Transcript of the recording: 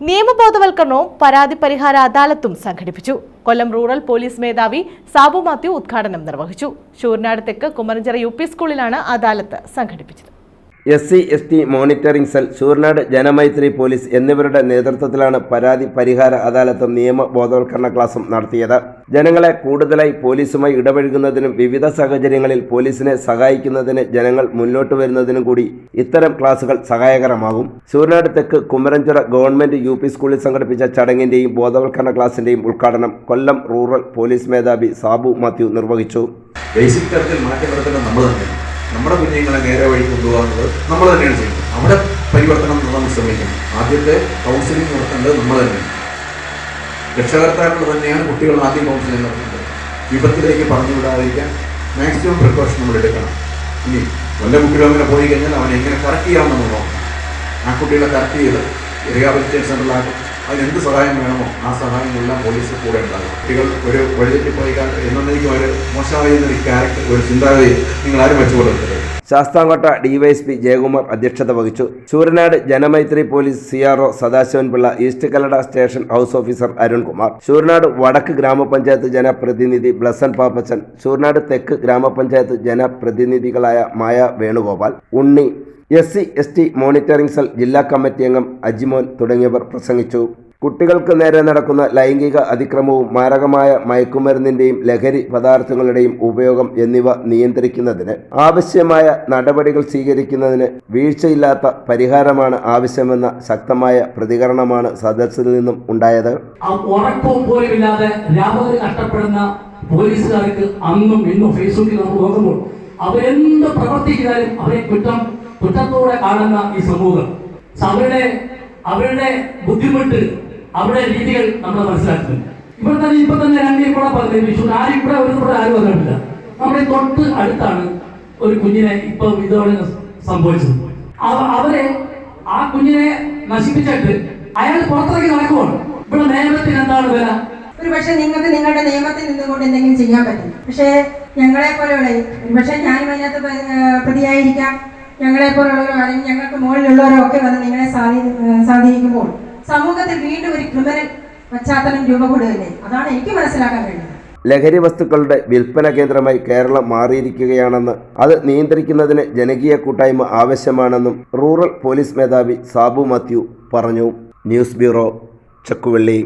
നിയമബോധവൽക്കരണവും പരാതി പരിഹാര അദാലത്തും സംഘടിപ്പിച്ചു. കൊല്ലം റൂറൽ പോലീസ് മേധാവി സാബു മാത്യു ഉദ്ഘാടനം നിർവഹിച്ചു. ശൂർനാട് തെക്ക് കുമരഞ്ചിറ യു സ്കൂളിലാണ് അദാലത്ത് സംഘടിപ്പിച്ചത്. S C S T monitoring cell Sooranad Janamaithri police എന്നിവരുടെ നേതൃത്വത്തിലാണ് പരാതി പരിഹാര അദാലത്തും നിയമ ബോധവൽക്കരണ ക്ലാസും നടത്തിയത്. ജനങ്ങളെ കൂടുതലായി പോലീസുമായി ഇടപഴകുന്നതിനും വിവിധ സാഹചര്യങ്ങളിൽ പോലീസിനെ സഹായിക്കുന്നതിന് ജനങ്ങൾ മുന്നോട്ട് വരുന്നതിനും കൂടി ഇത്തരം ക്ലാസുകൾ സഹായകരമാകും. ശൂർനാട് തെക്ക് കുമരഞ്ചുറ ഗവൺമെന്റ് യു പി സ്കൂളിൽ സംഘടിപ്പിച്ച ചടങ്ങിന്റെയും ബോധവൽക്കരണ ക്ലാസിന്റെയും ഉദ്ഘാടനം കൊല്ലം റൂറൽ പോലീസ് മേധാവി സാബു മാത്യു നിർവഹിച്ചു. ബേസിക് തരത്തിൽ മാറ്റം നമ്മൾ തന്നെയാണ്. നമ്മുടെ കുഞ്ഞുങ്ങളെ നേരെ വഴി കൊണ്ടുപോകുന്നത് നമ്മൾ തന്നെയാണ് ചെയ്യുന്നത്. അവിടെ പരിവർത്തനം നമ്മൾ ശ്രമിക്കണം. ആദ്യത്തെ കൗൺസിലിംഗ് നടത്തേണ്ടത് നമ്മൾ തന്നെയാണ്. രക്ഷകർത്താക്കൾ തന്നെയാണ് കുട്ടികൾ ആദ്യം കൗൺസിലിംഗ് നടത്തേണ്ടത്. വിപത്തിലേക്ക് പറഞ്ഞു വിടാതിരിക്കാൻ മാക്സിമം പ്രിക്കോഷൻ നമ്മൾ എടുക്കണം. ഇനി വല്ല കുട്ടികളും അങ്ങനെ പോയി കഴിഞ്ഞാൽ അവനെ എങ്ങനെ കറക്റ്റ് ചെയ്യാമെന്ന് നോക്കണം. ആ കുട്ടികളെ കറക്റ്റ് ചെയ്ത് റീഹാബിലിറ്റേഷൻ സെന്ററിലാക്കും അതിനെന്ത് സഹായം വേണമോ? ആ സഹായങ്ങളെല്ലാം പോലീസ് കൂടെ ഉണ്ടാകും. കുട്ടികൾ ഒരു വഴിതെറ്റിപ്പോയി എന്നേക്കും അവർ മോശമായിരുന്ന ഒരു ക്യാരക്ടർ ഒരു ചിന്താഗതി നിങ്ങൾ ആരും വെച്ചു കൊടുക്കരുത് ശാസ്താംകോട്ട ഡിവൈഎസ്പി ജയകുമാർ അധ്യക്ഷത വഹിച്ചു. Sooranad Janamaithri police C R O Sadasivan Pillai east Kallada station house officer Arunkumar. Sooranad വടക്ക് ഗ്രാമപഞ്ചായത്ത് ജനപ്രതിനിധി ബ്ലസൻ പാപ്പച്ചൻ. ശൂരനാട് തെക്ക് ഗ്രാമപഞ്ചായത്ത് ജനപ്രതിനിധികളായ Maya Venugopal. Unni S C S T monitoring cell ജില്ലാ കമ്മിറ്റി അംഗം അജിമോൻ തുടങ്ങിയവർ പ്രസംഗിച്ചു. കുട്ടികൾക്ക് നേരെ നടക്കുന്ന ലൈംഗിക അതിക്രമവും മാരകമായ മയക്കുമരുന്നിന്റെയും ലഹരി പദാർത്ഥങ്ങളുടെയും ഉപയോഗം എന്നിവ നിയന്ത്രിക്കുന്നതിന് ആവശ്യമായ നടപടികൾ സ്വീകരിക്കുന്നതിന് വീഴ്ചയില്ലാത്ത പരിഹാരമാണ് ആവശ്യമെന്ന ശക്തമായ പ്രതികരണമാണ് സദസ്സിൽ നിന്നും ഉണ്ടായത്. കഷ്ടപ്പെടുന്ന പോലീസുകാർക്ക് അന്നും ഇന്നും ഫേസ്ബുക്കിൽ നമുക്ക് നോക്കുമ്പോൾ അവരെന്ത് പ്രവർത്തിച്ചാലും അവരെ കുറ്റം കുറ്റത്തോടെ കാണുന്ന ഈ സമൂഹം. അവരുടെ അവരുടെ ബുദ്ധിമുട്ട് അവരുടെ രീതികൾ നമ്മൾ മനസ്സിലാക്കുന്നുണ്ട് ഇവിടെ തന്നെ ഇപ്പൊ തന്നെ രണ്ടേ കൂടെ പറഞ്ഞു വിഷു. ആരും ഇവിടെ ഒരു കൂടെ ആരും വന്നിട്ടില്ല. നമ്മുടെ തൊട്ട് അടുത്താണ് ഒരു കുഞ്ഞിനെ ഇപ്പൊ ഇതോടെ സംഭവിച്ചത്. അവരെ ആ കുഞ്ഞിനെ നശിപ്പിച്ചിട്ട് അയാൾ പുറത്തിറങ്ങി നടക്കുവാണ്. ഇവിടെ നിയമത്തിന് എന്താണ് വില? ഒരു പക്ഷെ നിങ്ങൾക്ക് നിങ്ങളുടെ നിയമത്തിൽ നിന്നുകൊണ്ട് എന്തെങ്കിലും ചെയ്യാൻ പറ്റും. പക്ഷേ ഞങ്ങളെ പോലെയുള്ള പക്ഷെ ഞാനും അതിനകത്ത് പ്രതിയായിരിക്കാം. ഞങ്ങളെ പോലുള്ളവരോ അല്ലെങ്കിൽ ഞങ്ങൾക്ക് മുകളിലുള്ളവരോ ഒക്കെ വന്ന് നിങ്ങളെ സ്വാധീനിക്കുമ്പോൾ സമൂഹത്തിൽ വീണ്ടും ഒരു ക്രിമിനൽ പശ്ചാത്തലം രൂപപ്പെടുകയില്ലേ? അതാണ് എനിക്ക് മനസ്സിലാക്കാൻ കഴിയുന്നത്. ലഹരി വസ്തുക്കളുടെ വിൽപ്പന കേന്ദ്രമായി കേരളം മാറിയിരിക്കുകയാണെന്ന് അത് നിയന്ത്രിക്കുന്നതിന് ജനകീയ കൂട്ടായ്മ ആവശ്യമാണെന്നും റൂറൽ പോലീസ് മേധാവി സാബു മാത്യു പറഞ്ഞു. News bureau Chakkuvally.